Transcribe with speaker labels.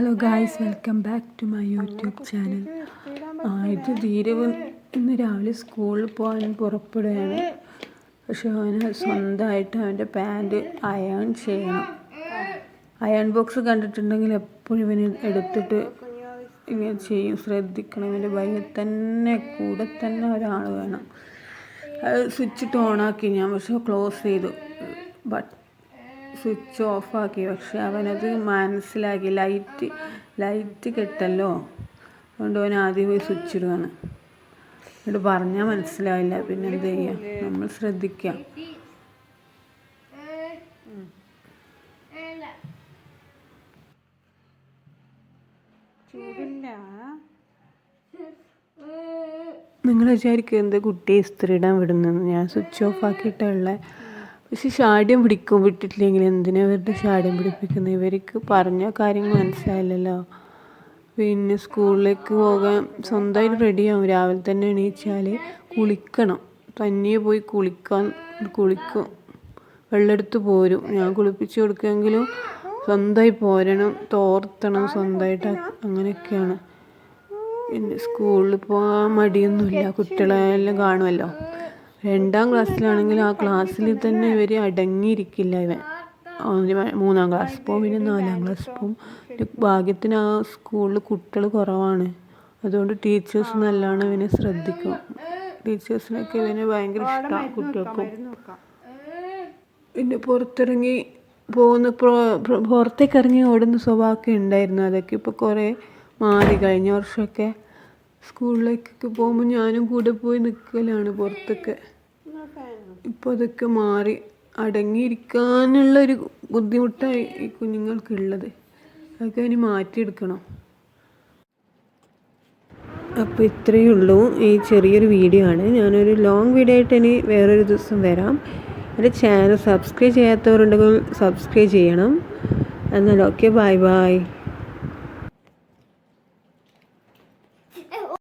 Speaker 1: Hello guys welcome back to my YouTube channel ഇത് ധീരവ് ഇന്ന് രാവിലെ സ്കൂളിൽ പോകാൻ പുറപ്പെടുകയാണ്. പക്ഷെ അവന് സ്വന്തമായിട്ട് അവന്റെ പാന്റ് അയൺ ചെയ്യണം. അയൺ ബോക്സ് കണ്ടിട്ടുണ്ടെങ്കിൽ എപ്പോഴും ഇവന് എടുത്തിട്ട് ഇങ്ങനെ ചെയ്യും. ശ്രദ്ധിക്കണം. ഇവന്റെ വയ്യ തന്നെ കൂടെ തന്നെ ഒരാൾ വേണം. അത് സ്വിച്ചിട്ട് ഓണാക്കി ഞാൻ പക്ഷെ ക്ലോസ് ചെയ്തു. ബട്ട് സ്വിച്ച് ഓഫാക്കി. പക്ഷെ അവനത് മനസ്സിലാക്കി. ലൈറ്റ് ലൈറ്റ് കെട്ടല്ലോ. അതുകൊണ്ട് അവൻ ആദ്യം പോയി സ്വിച്ച് ഇടുകയാണ് എന്നിട്ട് പറഞ്ഞാൽ മനസ്സിലാവില്ല. പിന്നെ എന്ത് ചെയ്യുക നമ്മൾ ശ്രദ്ധിക്കാം. നിങ്ങൾ വിചാരിക്കും എന്ത് കുട്ടിയെ ഇസ്തിരി ഇടാൻ ഞാൻ സ്വിച്ച് ഓഫ് ആക്കിയിട്ടുള്ള പക്ഷെ ഷാഢ്യം പിടിക്കും വിട്ടിട്ടില്ലെങ്കിൽ എന്തിനാ ഇവരുടെ ഷാഢ്യം പിടിപ്പിക്കുന്നത് ഇവർക്ക് പറഞ്ഞ കാര്യങ്ങൾ മനസ്സിലായില്ലല്ലോ. പിന്നെ സ്കൂളിലേക്ക് പോകാൻ സ്വന്തമായിട്ട് റെഡിയാവും. രാവിലെ തന്നെ എണീച്ചാൽ കുളിക്കണം. തന്നെ പോയി കുളിക്കാൻ കുളിക്കും. വെള്ളമെടുത്ത് പോരും. ഞാൻ കുളിപ്പിച്ച് കൊടുക്കുമെങ്കിലും സ്വന്തമായി പോരണം തോർത്തണം സ്വന്തമായിട്ട്. അങ്ങനെയൊക്കെയാണ്. പിന്നെ സ്കൂളിൽ പോകാൻ മടിയൊന്നുമില്ല. കുട്ടികളെല്ലാം കാണുമല്ലോ. രണ്ടാം ക്ലാസ്സിലാണെങ്കിൽ ആ ക്ലാസ്സിൽ തന്നെ ഇവർ അടങ്ങിയിരിക്കില്ല ഇവൻ. മൂന്നാം ക്ലാസ് പോവും പിന്നെ നാലാം ക്ലാസ് പോവും. ഭാഗ്യത്തിന് ആ സ്കൂളിൽ കുട്ടികൾ കുറവാണ്. അതുകൊണ്ട് ടീച്ചേഴ്സ് നല്ലോണം ഇവനെ ശ്രദ്ധിക്കും. ടീച്ചേഴ്സിനൊക്കെ ഇവനെ ഭയങ്കര ഇഷ്ടമാണ് കുട്ടികൾക്കും. പിന്നെ പുറത്തിറങ്ങി പോകുന്ന പുറത്തേക്ക് ഇറങ്ങി ഓടുന്ന സ്വഭാവമൊക്കെ ഉണ്ടായിരുന്നു. അതൊക്കെ ഇപ്പോൾ കുറേ മാറി. കഴിഞ്ഞ വർഷമൊക്കെ സ്കൂളിലേക്കൊക്കെ പോകുമ്പോൾ ഞാനും കൂടെ പോയി നിൽക്കലാണ് പുറത്തൊക്കെ. ഇപ്പോൾ അതൊക്കെ മാറി അടങ്ങിയിരിക്കാനുള്ളൊരു ബുദ്ധിമുട്ടായി ഈ കുഞ്ഞുങ്ങൾക്കുള്ളത്. അതൊക്കെ ഇനി മാറ്റിയെടുക്കണം. അപ്പോൾ ഇത്രയേ ഉള്ളൂ ഈ ചെറിയൊരു വീഡിയോ ആണ്. ഞാനൊരു ലോങ് വീഡിയോ ആയിട്ട് ഇനി വേറൊരു ദിവസം വരാം. എന്റെ ചാനൽ സബ്സ്ക്രൈബ് ചെയ്യാത്തവരുണ്ടെങ്കിൽ സബ്സ്ക്രൈബ് ചെയ്യണം. എന്നാൽ ഓക്കെ ബൈ ബൈ.